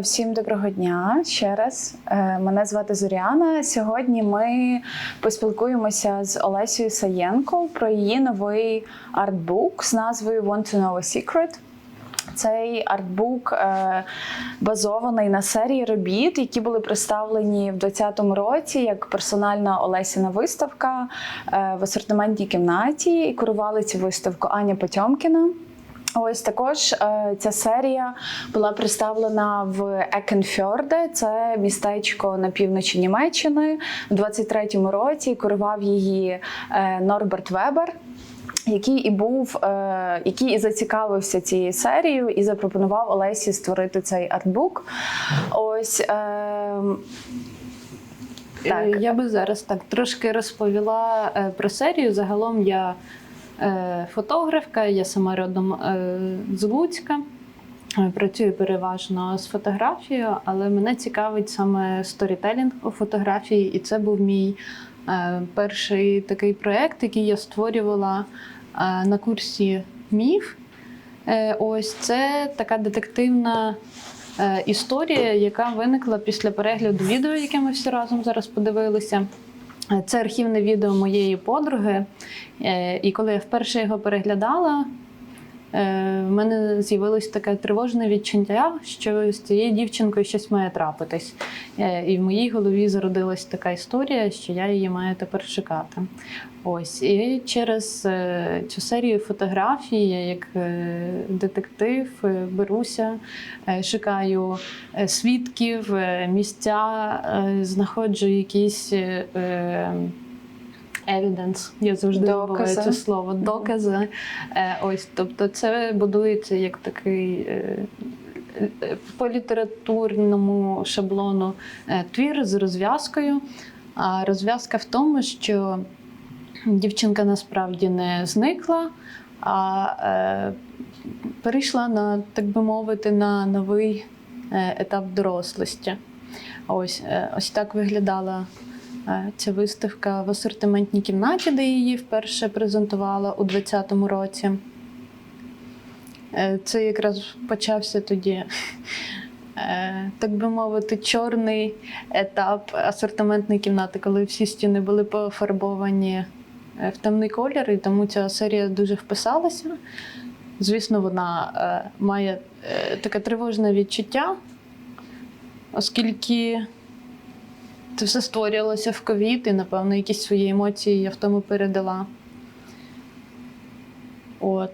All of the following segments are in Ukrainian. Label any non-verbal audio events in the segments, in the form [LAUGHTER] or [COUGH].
Всім доброго дня ще раз. Е, Мене звати Зоряна. Сьогодні ми поспілкуємося з Олесією Саєнко про її новий артбук з назвою Want to Know a Secret. Цей артбук е, базований на серії робіт, які були представлені в 2020 році як персональна Олесіна виставка е, в асортиментній кімнаті. І курували цю виставку Аня Потьомкіна. Ось також е, ця серія була представлена в Екенфьорде, це містечко на півночі Німеччини. У 23-му році курував її е, Норберт Вебер. Який і був, е, який і зацікавився цією серією, і запропонував Олесі створити цей артбук. Ось е, Так. Я би зараз так трошки розповіла про серію. Загалом я фотографка, я сама родом е, з Луцька. Е, Працюю переважно з фотографією, але мене цікавить саме сторітелінг у фотографії, і це був мій е, перший такий проєкт, який я створювала е, на курсі МІФ. Е, Ось це така детективна е, історія, яка виникла після перегляду відео, яке ми всі разом зараз подивилися. Це архівне відео моєї подруги. Е, І коли я вперше його переглядала, в мене з'явилось таке тривожне відчуття, що з цією дівчинкою щось має трапитись. Е, І в моїй голові зародилась така історія, що я її маю тепер шукати. Ось і через е, цю серію фотографій, я як е, детектив е, беруся, е, шукаю е, свідків, е, місця, е, знаходжу якісь. Evidence, я завжди Докази. це слово, докази. Е, ось, тобто, це будується як такий е, по літературному шаблону е, твір з розв'язкою. А розв'язка в тому, що дівчинка насправді не зникла, а е, перейшла на, так би мовити, на новий етап дорослості. Ось, ось так виглядала ця виставка в асортиментній кімнаті, де її вперше презентувала у 2020 році. Е, Це якраз почався тоді, е, так би мовити, чорний етап асортиментної кімнати, коли всі стіни були пофарбовані е, в темний колір, і тому ця серія дуже вписалася. Звісно, вона е, має е, таке тривожне відчуття, оскільки Це все створювалося в ковід, і, напевно, якісь свої емоції я в тому передала. От.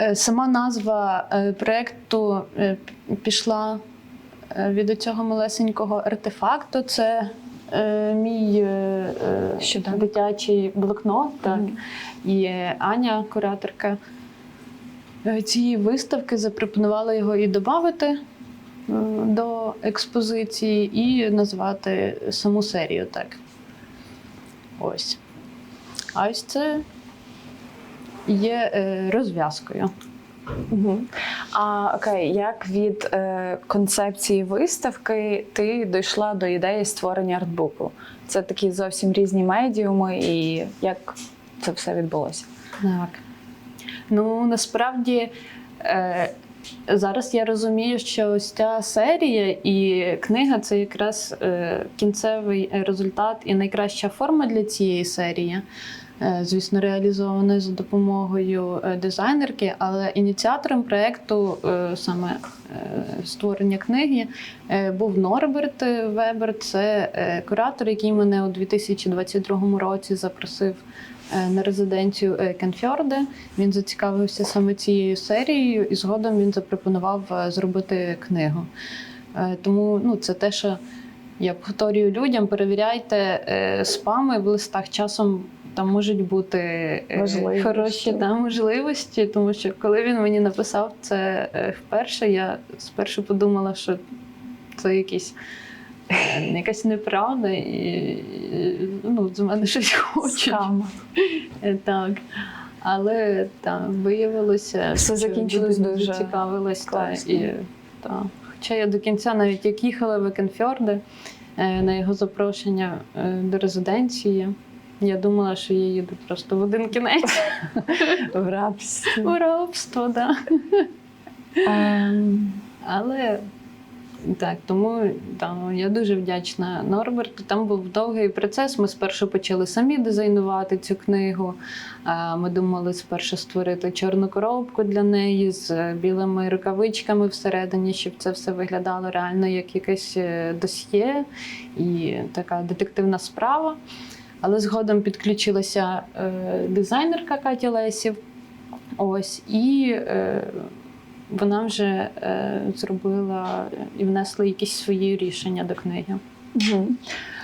Е, Сама назва е, проєкту е, пішла від цього малесенького артефакту. Це мій Що там? дитячий блокнот. Так. І Аня, кураторка цієї виставки, запропонувала його і додати до експозиції, і назвати саму серію так. Ось. А ось це є е, розв'язкою. Угу. А окей, як від е, концепції виставки ти дійшла до ідеї створення артбуку? Це такі зовсім різні медіуми, і як це все відбулося? Так. Ну, насправді. Е, Зараз я розумію, що ось ця серія і книга це якраз е, кінцевий результат і найкраща форма для цієї серії. Е, Звісно, реалізована за допомогою е, дизайнерки, але ініціатором проєкту саме створення книги був Норберт Вебер. Це куратор, який мене у 2022 році запросив на резиденцію е, Кенфьорде. Він зацікавився саме цією серією, і згодом він запропонував е, зробити книгу. Е, Тому ну, це те, що я повторюю людям: перевіряйте е, спами в листах. Часом там можуть бути е, Можливості. хороші да, можливості, тому що коли він мені написав це е, вперше, я спершу подумала, що це якийсь. Е, Якась неправда, і, і, ну, з мене щось хочуть. Е, Так. Але так, виявилося, Все що закінчилось дуже дуже цікавилась. Та, і, та. Хоча я до кінця, навіть як їхала в Екенфьорде е, на його запрошення е, до резиденції, я думала, що я їду просто в один кінець [LAUGHS] В рабстві. у рабство. Да. Ем, Але так, тому там, я дуже вдячна Норберту. Там був довгий процес. Ми спершу почали самі дизайнувати цю книгу. Ми думали спершу створити чорну коробку для неї з е, білими рукавичками всередині, щоб це все виглядало реально як якесь е, досьє і така детективна справа. Але згодом підключилася е, дизайнерка Катя Лесів. Ось і вона вже е, зробила і внесла якісь свої рішення до книги.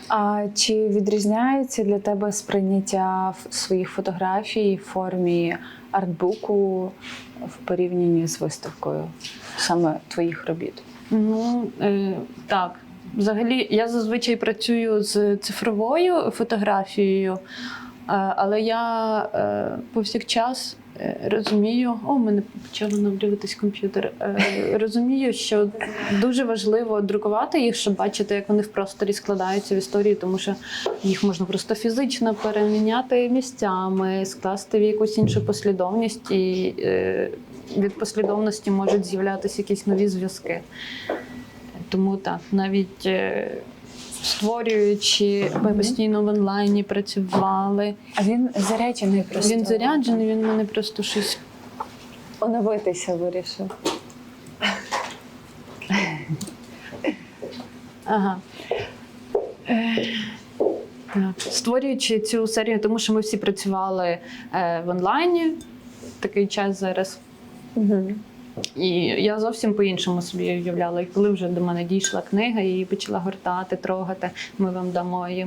А чи відрізняється для тебе сприйняття своїх фотографій в формі артбуку в порівнянні з виставкою саме твоїх робіт? Ну е, так. Взагалі, я зазвичай працюю з цифровою фотографією, е, але я е, повсякчас розумію, о, в мене почав наврюватись комп'ютер. Е, розумію, що дуже важливо друкувати їх, щоб бачити, як вони в просторі складаються в історії, тому що їх можна просто фізично переміняти місцями, скласти в якусь іншу послідовність, і е, від послідовності можуть з'являтися якісь нові зв'язки. Тому так, навіть е, створюючи, ми постійно в онлайні працювали. А він заряджений просто. Він заряджений, він мене просто щось. оновитися вирішив. Ага. Так. Створюючи цю серію, тому що ми всі працювали е, в онлайні такий час зараз. Угу. І я зовсім по-іншому собі уявляла. І коли вже до мене дійшла книга, її почала гортати, трогати. Ми вам дамо її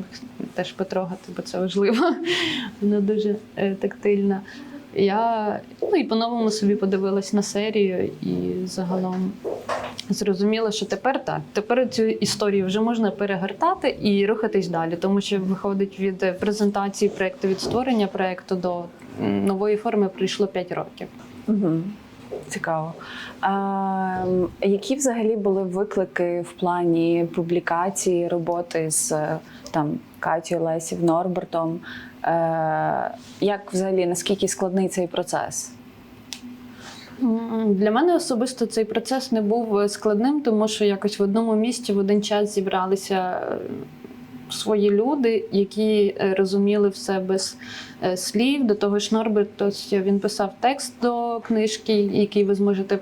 теж потрогати, бо це важливо. [LAUGHS] Вона дуже е, тактильна. Я ну і по-новому собі подивилась на серію і загалом зрозуміла, що тепер так. Тепер цю історію вже можна перегортати і рухатись далі, тому що виходить від презентації проекту, від створення проекту до нової форми прийшло 5 років. Угу. Цікаво. А, які взагалі були виклики в плані публікації роботи з е, там Катю Лесів, Норбертом? Е, як взагалі наскільки складний цей процес? Для мене особисто цей процес не був е, складним, тому що якось в одному місці в один час зібралися е, свої люди, які е, розуміли все без е, слів. До того ж, Норберт ось він писав текст до книжки, який ви зможете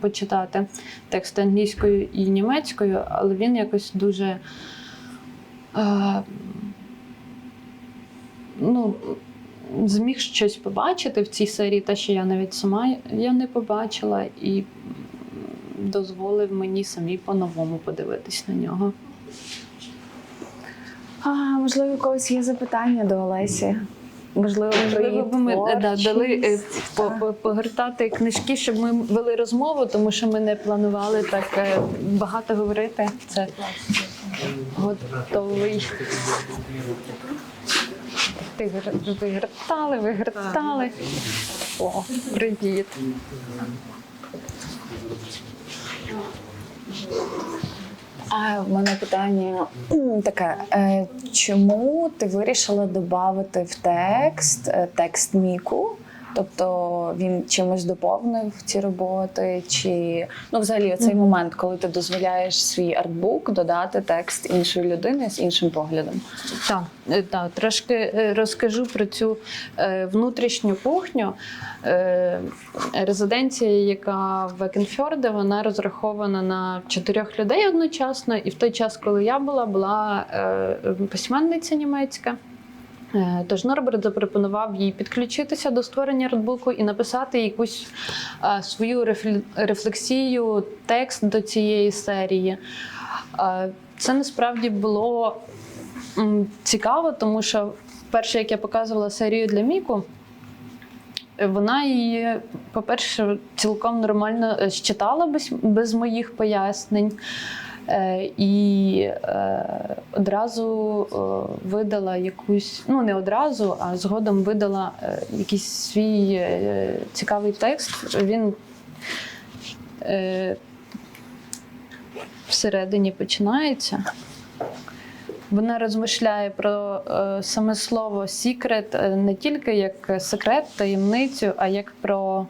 почитати. Текст англійською і німецькою, але він якось дуже. Ну, зміг щось побачити в цій серії, те, що я навіть сама я не побачила, і дозволив мені самі по-новому подивитись на нього. А, можливо, у когось є запитання до Олесі? Можливо, Можливо, б ми е, да, дали е, по- по- погортати книжки, щоб ми вели розмову, тому що ми не планували так е, багато говорити. Це готовий. Ти вигортали, вигортали. О, привіт. А в мене питання таке: е, чому ти вирішила додати в текст е, текст Міку? Тобто він чимось доповнив ці роботи, чи ну взагалі оцей Мгм. момент, коли ти дозволяєш свій артбук додати текст іншої людини з іншим поглядом. Так, е, так, трошки е, розкажу про цю е, внутрішню кухню. Резиденція, яка в Екенфьорде, вона розрахована на чотирьох людей одночасно. І в той час, коли я була, була письменниця німецька. Е, Тож Норберт запропонував їй підключитися до створення артбуку і написати якусь е, свою рефлексію, текст до цієї серії. Е, Це насправді було цікаво, тому що перше, як я показувала серію для Міку, вона її, по-перше, цілком нормально без, без моїх пояснень. Е, і е, одразу е, видала якусь, ну не одразу, а згодом видала якийсь свій цікавий текст. Він всередині починається. Вона розмишляє про е, саме слово секрет е, не тільки як секрет, таємницю, а як про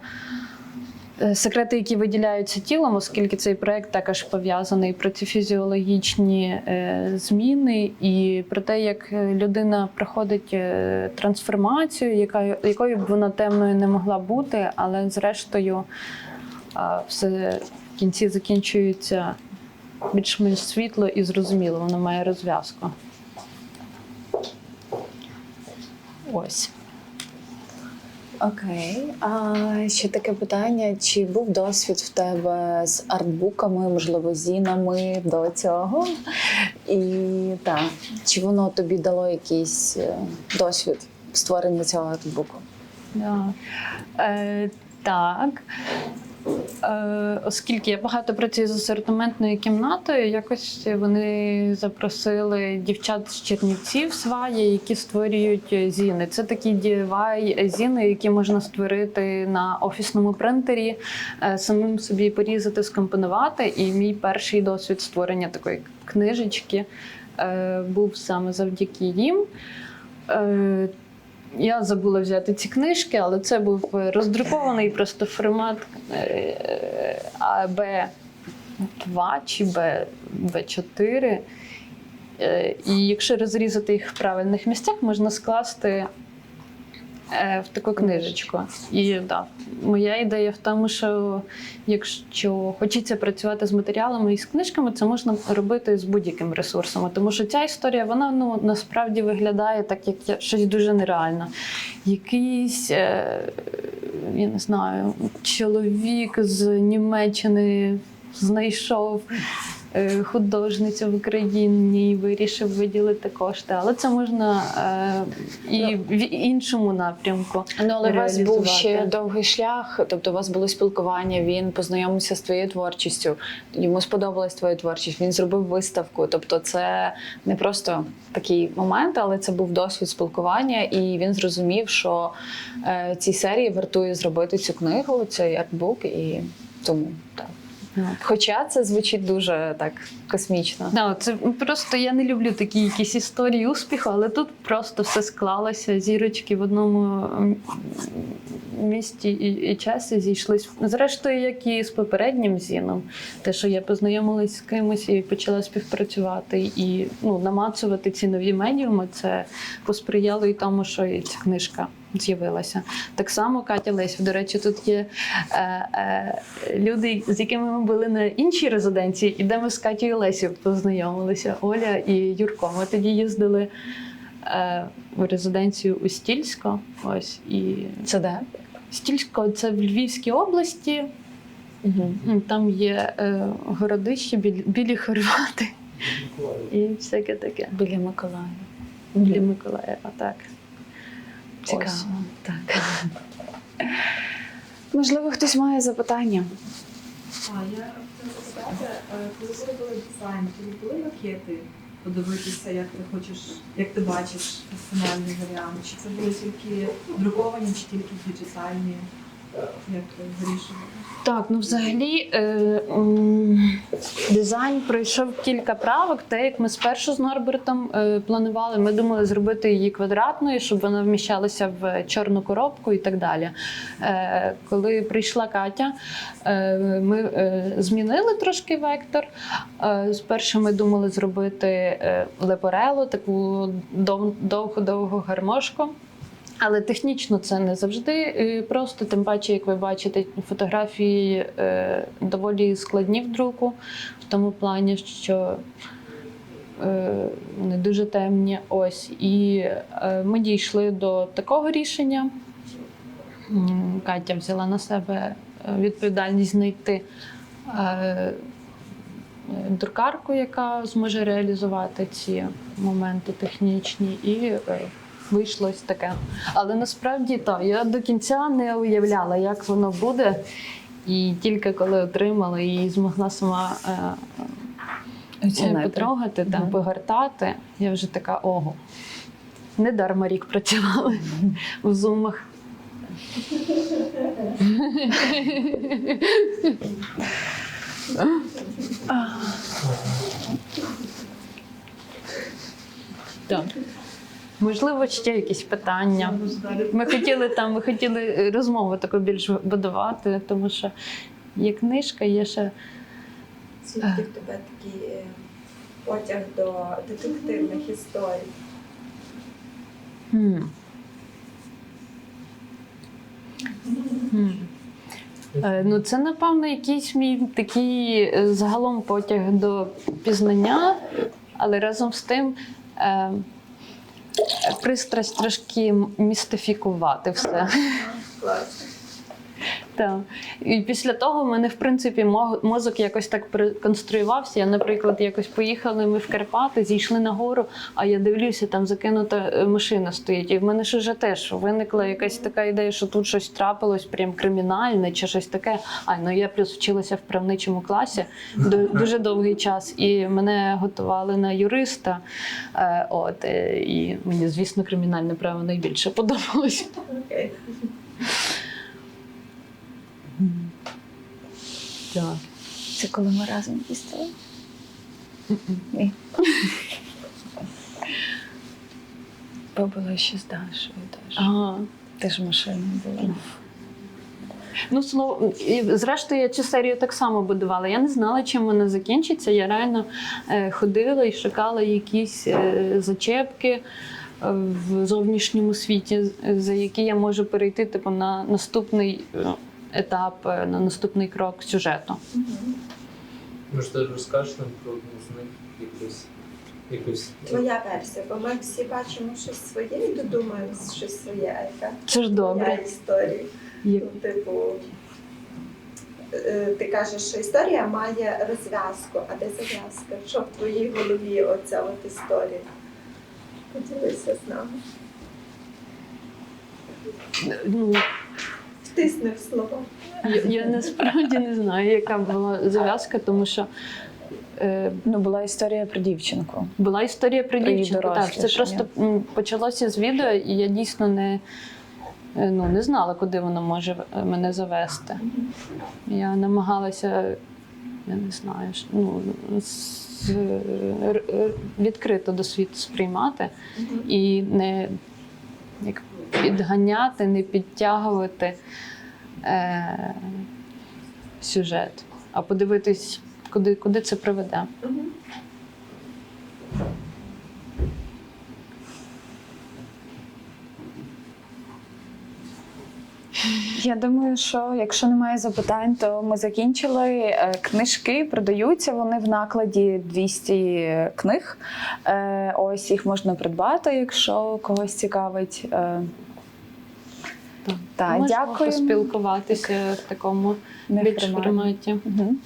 секрети, які виділяються тілом, оскільки цей проект також пов'язаний про ці фізіологічні е, зміни і про те, як е, людина проходить е, трансформацію, якою б вона темною не могла бути, але зрештою е, все в кінці закінчується більш-менш світло і зрозуміло, воно має розв'язку. Ось. Окей. А ще таке питання: чи був досвід в тебе з артбуками, можливо, зінами до цього? І так, чи воно тобі дало якийсь е, досвід в створенні цього артбуку? Да. Е, так. Е, оскільки я багато працюю з асортиментною кімнатою, якось вони запросили дівчат з Чернівців сваї, які створюють зіни. Це такі DIY зіни, які можна створити на офісному принтері, е, самим собі порізати, скомпонувати. І мій перший досвід створення такої книжечки е, був саме завдяки їм. Е, я забула взяти ці книжки, але це був роздрукований просто формат А АБ2 чи Б, Б4. Е, І якщо розрізати їх в правильних місцях, можна скласти е, в таку книжечку. І да, моя ідея в тому, що якщо хочеться працювати з матеріалами і з книжками, це можна робити з будь-яким ресурсом. Тому що ця історія вона ну насправді виглядає так, як я- щось дуже нереально. Якийсь, е, я не знаю, чоловік з Німеччини знайшов. Е, Художницю в Україні і вирішив виділити кошти, але це можна е, і в іншому напрямку. Ну, але у вас був ще довгий шлях, тобто у вас було спілкування, він познайомився з твоєю творчістю, йому сподобалась твоя творчість, він зробив виставку. Тобто, це не просто такий момент, але це був досвід спілкування, і він зрозумів, що е, цій серії вартує зробити цю книгу, цей артбук, і тому так. Хоча це звучить дуже так космічно. Да, це просто я не люблю такі якісь історії успіху, але тут просто все склалося. Зірочки в одному місті і, і часі зійшлись. Зрештою, як і з попереднім зіном, те, що я познайомилась з кимось і почала співпрацювати і ну, намацувати ці нові медіуми, це посприяло і тому, що і ця книжка. З'явилася так само Катя Лесь. До речі, тут є е, е, люди, з якими ми були на іншій резиденції, і де ми з Катєю Лесів познайомилися. Оля і Юрко. Ми тоді їздили е, в резиденцію у Стільсько. Ось і Це де? Стільсько це в Львівській області. Угу. Там є е, городище білі, білі хорвати і всяке таке. Біля Миколаєва. Біля Миколаєва, так. Цікаво. Ось. Так. [LAUGHS] Можливо, хтось має запитання. А я хотіла запитати, е, коли ви робили дизайн, тобі були макети подивитися, як ти хочеш, як ти бачиш фінальний варіант? Чи це були тільки друковані, чи тільки діджитальні? Як ти? Так, ну взагалі е, м, дизайн пройшов кілька правок. Те, як ми спершу з Норбертом е, планували, ми думали зробити її квадратною, щоб вона вміщалася в чорну коробку і так далі. Е, коли прийшла Катя, е, ми е, змінили трошки вектор. Е, спершу ми думали зробити е, лепорелу, таку дов- довгу-довгу гармошку. Але технічно це не завжди е, просто, тим паче, як ви бачите, фотографії е, доволі складні в друку, в тому плані, що е, вони дуже темні. Ось. І ми дійшли до такого рішення. Катя взяла на себе відповідальність знайти друкарку, яка зможе реалізувати ці моменти технічні, і вийшло ось таке. Але насправді так, я до кінця не уявляла, як воно буде. І тільки коли отримала і змогла сама е, потрогати та Мгм. погортати, я вже така ого. Не дарма рік працювали в зумах. Так. Можливо, ще якісь питання. Ми хотіли там, ми хотіли е, розмову таку більш будувати, тому що є книжка, є ще Звідки в тебе такий е, потяг до детективних історій? Хм. Хм. Е, Ну, це, напевно, якийсь мій такий е, загалом потяг до пізнання, але разом з тим е, пристрасть трошки містифікувати все. Класно. Так. І після того в мене, в принципі, мозок якось так переконструювався. Я, наприклад, якось поїхали ми в Карпати, зійшли на гору, а я дивлюся, там закинута е, машина стоїть. І в мене ж уже теж виникла якась така ідея, що тут щось трапилось, прям кримінальне чи щось таке. А ну я плюс вчилася в правничому класі [LAUGHS] дуже довгий час, і мене готували на юриста. Е, От е, і мені, звісно, кримінальне право найбільше подобалось. Так. Це коли ми разом їздили? Ні. Бо було ще з Дашою теж. Ага. Теж машина була. Ну, слово, і зрештою, я цю серію так само будувала. Я не знала, чим вона закінчиться. Я реально е, ходила і шукала якісь е, зачепки е, в зовнішньому світі, за які я можу перейти типу, на наступний е, етап, е, на наступний крок сюжету. Може, розкажеш нам про одну з них якусь. якусь... Твоя версія, бо ми всі бачимо щось своє і додумаємо щось своє, а яка Це ж твоя добре. історія? Як- Ну, Типу, е, ти кажеш, що історія має розв'язку, а де зав'язка? Що в твоїй голові оця от історія? Поділися з нами. Ну, Втисни в слова. я, я насправді не знаю, яка була зав'язка, тому що. Е, Ну, була історія про дівчинку. Була історія про Про дівчинку. Так, це просто почалося з відео, і я дійсно не, е, ну, не знала, куди воно може е, мене завести. Я намагалася я не знаю, ну, з, відкрито до світу сприймати і не як підганяти, не підтягувати е, сюжет, а подивитись, куди, куди це приведе. Я думаю, що якщо немає запитань, то ми закінчили. Е, Книжки продаються, вони в накладі 200 книг. Е, Ось їх можна придбати, якщо когось цікавить. Е, Так. Та, Можемо дякую. поспілкуватися в такому більш форматі. Мгм.